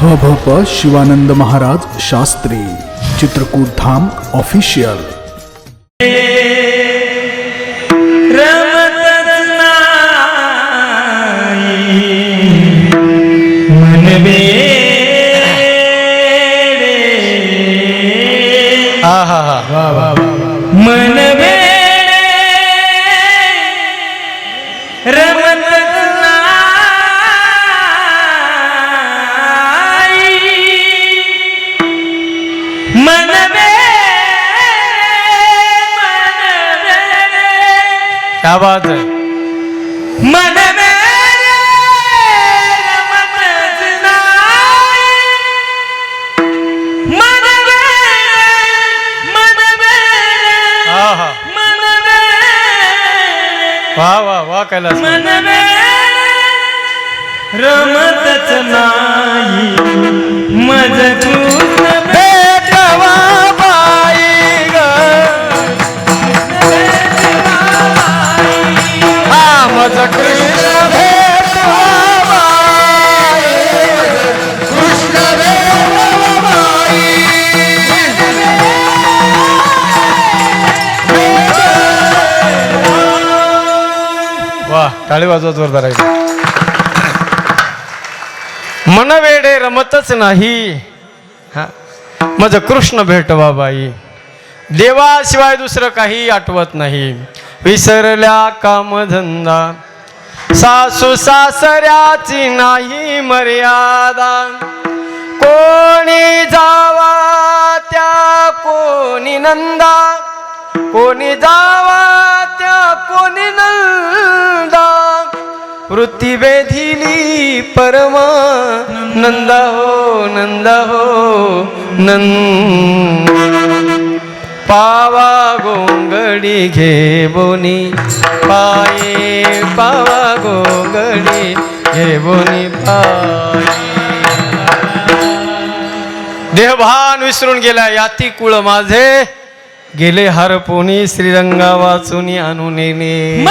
ह भ प शिवानंद महाराज शास्त्री चित्रकूट धाम ऑफिशियल. हा हा हा. मन वेडे क्या बात है मन मन वा वा वा कैलास. मन रमतच नाही. टाळी वाजवत जोरदार आहे. मन वेडे रमतच नाही. हा मज कृष्ण भेटवा बाई. देवाशिवाय दुसरं काही आठवत नाही. विसरल्या कामधंदा. सासू सासऱ्याची नाही मर्यादा. कोणी जावा त्या कोणी नंदा. कोणी जावा त्या कोणी नंदा. वृत्ती वेधिली परमा नंद हो नंद हो नंद. पावा गोंगडी घे बोनी पाये पावा गोंगडी घे बोनी पाये. देहभान विसरून गेला याती कुळ माझे गेले हरपुनी श्रीरंगा वाचून आणून येणे.